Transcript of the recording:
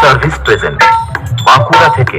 Service present Bankura থেকে।